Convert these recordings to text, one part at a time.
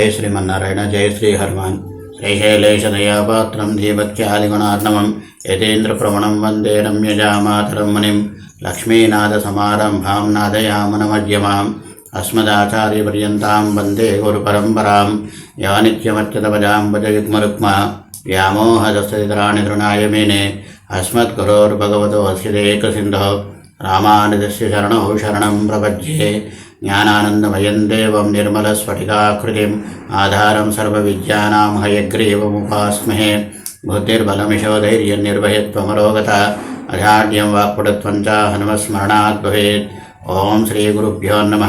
జయ శ్రీమన్నారాయణ జయ శ్రీ హనుమాన్ శ్రీశైలేశదయాపాత్రం ధీమత్యాదిగుణార్ణవం యతేంద్రప్రవణం వందే రమ్యజామాతరం మునిం లక్ష్మీనాథసమారంభాం నాదయామనమధ్యమాం అస్మదాచార్యపర్యంతాం వందే గురుపరంపరాం యా నిత్యమర్చతపజాం భజయుగ్మరుక్మా వ్యామోహదస్తరాణి తృణాయ మేనే అస్మద్గురోర్భగవతో అస్యదేకసింధో రామానుజస్య శరణౌ శరణం ప్రపద్యే జ్ఞానానందమయం దేవం నిర్మలస్ఫటికాకృతిం ఆధారం సర్వవిద్యానాం హయగ్రీవముపాస్మహే బుద్ధిర్బలమిశోధైర్యం నిర్వహిత్వమరోగత అజాడ్యం వాక్పుడత్వం చ హనుమస్మరణాద్ భవేత్ ఓం శ్రీ గురుభ్యో నమ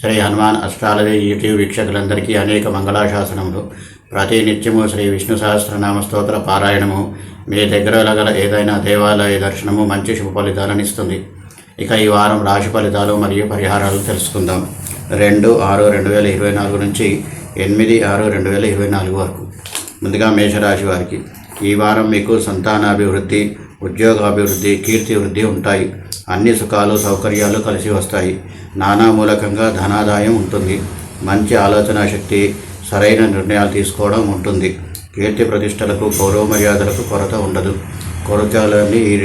శ్రీ హనుమాన్ అష్టాలది యూట్యూబ్ వీక్షకులందరికీ అనేక మంగళాశాసనములు ప్రతినిత్యము శ్రీ విష్ణు సహస్రనామ స్తోత్ర పారాయణము మీ దగ్గర గల ఏదైనా దేవాలయ దర్శనము మంచి శుభ ఫలితాలను ఇస్తుంది ఇక ఈ వారం రాశి ఫలితాలు మరియు పరిహారాలు తెలుసుకుందాం. రెండు ఆరు రెండు వేల ఇరవై నాలుగు నుంచి ఎనిమిది ఆరు రెండు వేల ఇరవై నాలుగు వరకు. ముందుగా మేషరాశి వారికి. ఈ వారం మీకు సంతానాభివృద్ధి ఉద్యోగాభివృద్ధి కీర్తి వృద్ధి ఉంటాయి. అన్ని సుఖాలు సౌకర్యాలు కలిసి వస్తాయి. నానా మూలకంగా ధనాదాయం ఉంటుంది. మంచి ఆలోచన శక్తి సరైన నిర్ణయాలు తీసుకోవడం ఉంటుంది. కీర్తి ప్రతిష్టలకు గౌరవ మర్యాదలకు కొరత ఉండదు. కొరతలన్నీ ఈ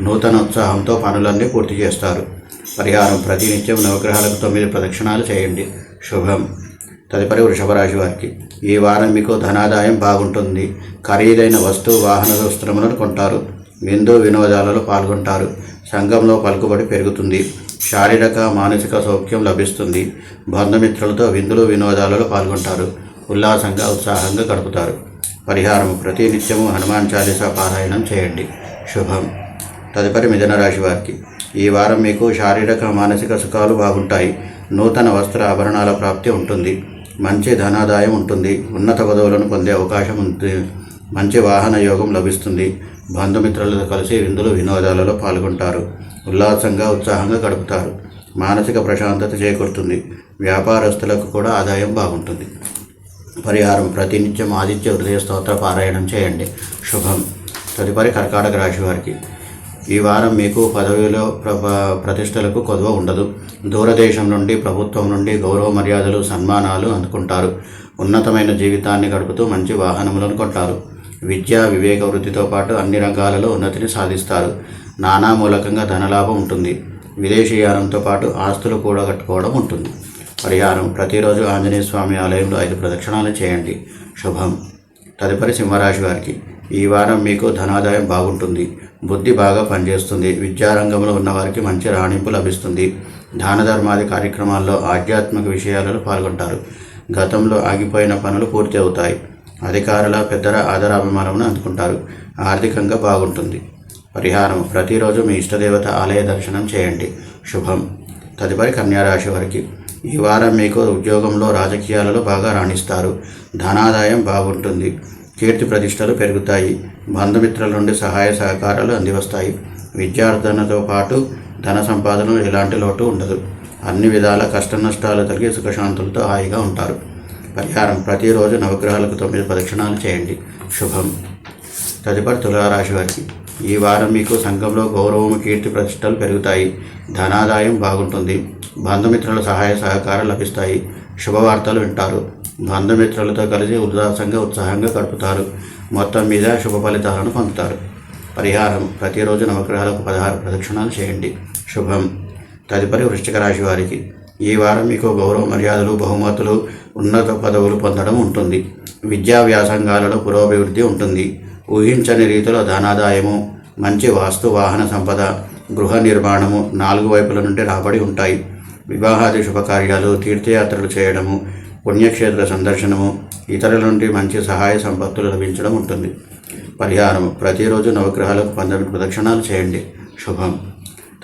నూతన ఉత్సాహంతో పనులన్నీ పూర్తి చేస్తారు. పరిహారం ప్రతినిత్యం నవగ్రహాలకు తొమ్మిది ప్రదక్షిణాలు చేయండి. శుభం. తదుపరి వృషభరాశి వారికి. ఈ వారం మీకు ధనాదాయం బాగుంటుంది. ఖరీదైన వస్తువు వాహన వస్త్రములను కొంటారు. విందు వినోదాలలో పాల్గొంటారు. సంఘంలో పలుకుబడి పెరుగుతుంది. శారీరక మానసిక సౌఖ్యం లభిస్తుంది. బంధుమిత్రులతో విందులు వినోదాలలో పాల్గొంటారు. ఉల్లాసంగా ఉత్సాహంగా గడుపుతారు. పరిహారం ప్రతి నిత్యము హనుమాన్ చాలీసా పారాయణం చేయండి. శుభం. తదుపరి మిథున రాశి వారికి. ఈ వారం మీకు శారీరక మానసిక సుఖాలు బాగుంటాయి. నూతన వస్త్ర ఆభరణాల ప్రాప్తి ఉంటుంది. మంచి ధనాదాయం ఉంటుంది. ఉన్నత పదవులను పొందే అవకాశం ఉంది. మంచి వాహన యోగం లభిస్తుంది. బంధుమిత్రులతో కలిసి విందులు వినోదాలలో పాల్గొంటారు. ఉల్లాసంగా ఉత్సాహంగా గడుపుతారు. మానసిక ప్రశాంతత చేకూరుతుంది. వ్యాపారస్తులకు కూడా ఆదాయం బాగుంటుంది. పరిహారం ప్రతినిత్యం ఆదిత్య హృదయ స్తోత్ర పారాయణం చేయండి. శుభం. తదుపరి కర్కాటక రాశి వారికి. ఈ వారం మీకు పదవిలో ప్ర ప్రతిష్టలకు కొదవ ఉండదు. దూరదేశం నుండి ప్రభుత్వం నుండి గౌరవ మర్యాదలు సన్మానాలు అందుకుంటారు. ఉన్నతమైన జీవితాన్ని గడుపుతూ మంచి వాహనములను కొంటారు. విద్యా వివేక వృత్తితో పాటు అన్ని రంగాలలో ఉన్నతిని సాధిస్తారు. నానా మూలకంగా ధనలాభం ఉంటుంది. విదేశీయానంతో పాటు ఆస్తులు కూడా కట్టుకోవడం ఉంటుంది. పరిహారం ప్రతిరోజు ఆంజనేయ స్వామి ఆలయంలో ఐదు ప్రదక్షిణాలు చేయండి. శుభం. తదుపరి సింహరాశి వారికి ఈ వారం మీకు ధనాదాయం బాగుంటుంది. బుద్ధి బాగా పనిచేస్తుంది. విద్యారంగంలో ఉన్నవారికి మంచి రాణింపు లభిస్తుంది. దాన ధర్మాది కార్యక్రమాల్లో ఆధ్యాత్మిక విషయాలలో పాల్గొంటారు. గతంలో ఆగిపోయిన పనులు పూర్తి అవుతాయి. అధికారుల పెద్దల ఆదరాభిమానమును అందుకుంటారు. ఆర్థికంగా బాగుంటుంది. పరిహారం. ప్రతిరోజు మీ ఇష్టదేవత ఆలయ దర్శనం చేయండి. శుభం. తదుపరి కన్యారాశి వారికి. ఈ వారం మీకు ఉద్యోగంలో రాజకీయాలలో బాగా రాణిస్తారు. ధనాదాయం బాగుంటుంది. కీర్తి ప్రతిష్టలు పెరుగుతాయి. బంధుమిత్రుల నుండి సహాయ సహకారాలు అందివస్తాయి. విద్యార్థనతో పాటు ధన సంపాదనలో ఎలాంటి లోటు ఉండదు. అన్ని విధాల కష్ట నష్టాలు తొలగి సుఖశాంతులతో హాయిగా ఉంటారు. పరిహారం ప్రతిరోజు నవగ్రహాలకు తొమ్మిది ప్రదక్షిణాలు చేయండి. శుభం. తదుపరి తులారాశి వారికి. ఈ వారం మీకు సంఘంలో గౌరవము కీర్తి ప్రతిష్టలు పెరుగుతాయి. ధనాదాయం బాగుంటుంది. బంధుమిత్రుల సహాయ సహకారం లభిస్తాయి. శుభవార్తలు వింటారు. బంధుమిత్రులతో కలిసి ఉల్లాసంగా ఉత్సాహంగా గడుపుతారు. మొత్తం మీద శుభ ఫలితాలను పొందుతారు. పరిహారం. ప్రతిరోజు నవగ్రహాలకు పదహారు ప్రదక్షిణాలు చేయండి. శుభం. తదుపరి వృశ్చిక రాశి వారికి. ఈ వారం మీకు గౌరవ మర్యాదలు బహుమతులు ఉన్నత పదవులు పొందడం ఉంటుంది. విద్యా వ్యాసంగాలలో పురోభివృద్ధి ఉంటుంది. ఊహించని రీతిలో ధనాదాయము మంచి వాస్తు వాహన సంపద గృహ నిర్మాణము నాలుగు వైపుల నుండి రాబడి ఉంటాయి. వివాహాది శుభకార్యాలు తీర్థయాత్రలు చేయడము పుణ్యక్షేత్ర సందర్శనము ఇతరుల నుండి మంచి సహాయ సంపత్తులు లభించడం ఉంటుంది. పరిహారం ప్రతిరోజు నవగ్రహాలకు పంతొమ్మిది ప్రదక్షిణాలు చేయండి. శుభం.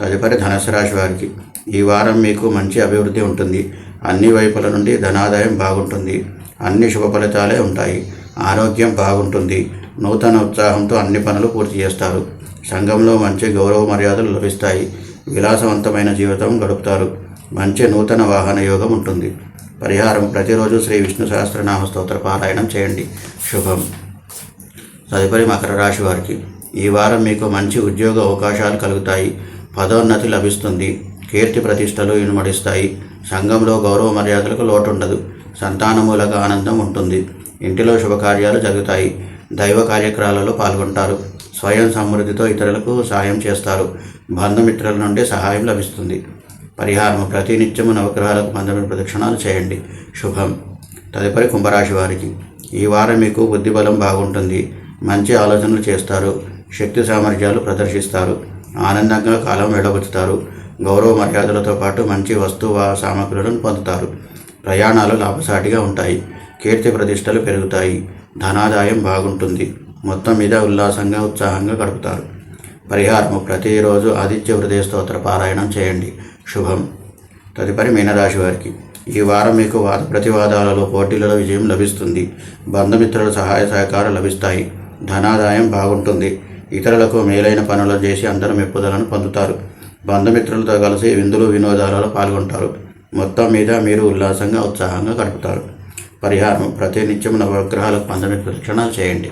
తదుపరి ధనుసు రాశి వారికి ఈ వారం మీకు మంచి అభివృద్ధి ఉంటుంది. అన్ని వైపుల నుండి ధనాదాయం బాగుంటుంది. అన్ని శుభ ఫలితాలే ఉంటాయి. ఆరోగ్యం బాగుంటుంది. నూతన ఉత్సాహంతో అన్ని పనులు పూర్తి చేస్తారు. సంఘంలో మంచి గౌరవ మర్యాదలు లభిస్తాయి. విలాసవంతమైన జీవితం గడుపుతారు. మంచి నూతన వాహన యోగం ఉంటుంది. పరిహారం. ప్రతిరోజు శ్రీ విష్ణు సహస్రనామ స్తోత్ర పారాయణం చేయండి. శుభం. తదుపరి మకర రాశి వారికి ఈ వారం మీకు మంచి ఉద్యోగ అవకాశాలు కలుగుతాయి. పదోన్నతి లభిస్తుంది. కీర్తి ప్రతిష్టలు ఇనుమడిస్తాయి. సంఘంలో గౌరవ మర్యాదలకు లోటు ఉండదు సంతానమూలక ఆనందం ఉంటుంది. ఇంటిలో శుభకార్యాలు జరుగుతాయి. దైవ కార్యక్రమాలలో పాల్గొంటారు. స్వయం సమృద్ధితో ఇతరులకు సహాయం చేస్తారు. బంధుమిత్రుల నుండి సహాయం లభిస్తుంది. పరిహారం ప్రతినిత్యము నవగ్రహాలకు పంతొమ్మిది ప్రదక్షిణాలు చేయండి. శుభం. తదుపరి కుంభరాశి వారికి ఈ వారం మీకు బుద్ధిబలం బాగుంటుంది. మంచి ఆలోచనలు చేస్తారు. శక్తి సామర్థ్యాలు ప్రదర్శిస్తారు. ఆనందంగా కాలం వెళ్ళబుచ్చుతారు గౌరవ మర్యాదలతో పాటు మంచి వస్తువు సామగ్రులను పొందుతారు. ప్రయాణాలు లాభసాటిగా ఉంటాయి. కీర్తి ప్రతిష్టలు పెరుగుతాయి. ధనాదాయం బాగుంటుంది. మొత్తం మీద ఉల్లాసంగా ఉత్సాహంగా గడుపుతారు. పరిహారము ప్రతిరోజు ఆదిత్య హృదయ స్తోత్ర పారాయణం చేయండి. శుభం. తదుపరి మీనరాశి వారికి ఈ వారం మీకు వాద ప్రతివాదాలలో పోటీలలో విజయం లభిస్తుంది. బంధుమిత్రుల సహాయ సహకారం లభిస్తాయి. ధనాదాయం బాగుంటుంది. ఇతరులకు మేలైన పనులు చేసి అందరూ మెప్పుదలను పొందుతారు. బంధుమిత్రులతో కలిసి విందులు వినోదాలలో పాల్గొంటారు. మొత్తం మీద మీరు ఉల్లాసంగా ఉత్సాహంగా గడుపుతారు. పరిహారం ప్రతినిత్యం నవగ్రహాలకు పంతొమ్మిది ప్రదక్షిణాలు చేయండి.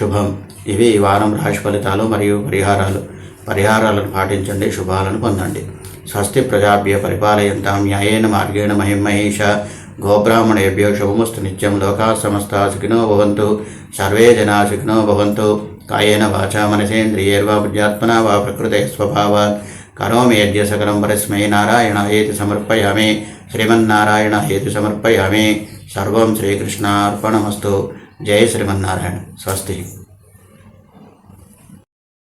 శుభం. ఇవి ఈ వారం రాశి ఫలితాలు మరియు పరిహారాలు. పరిహారాలను పాటించండి శుభాలను పొందండి. స్వస్తి ప్రజాభ్య పరిపాలయంతాం న్యాయేన మార్గేణ మహిమహేష. గోబ్రాహ్మణేభ్యో శుభమస్తు నిత్యం లోకా సమస్త సుఖినో భవంతు సర్వే జనా సుఖినో భవంతు. కాయేన వాచా మనసేంద్రియైర్వా బుద్ధ్యాత్మనా వా ప్రకృతే స్వభావాత్. కరోమి యజ్ఞ సకలం పరస్మై నారాయణ హేతి సమర్పయామి. శ్రీమన్నారాయణ హేతి సమర్పయామి. సర్వం శ్రీకృష్ణార్పణమస్తు. జయ శ్రీమన్నారాయణ. స్వస్తి.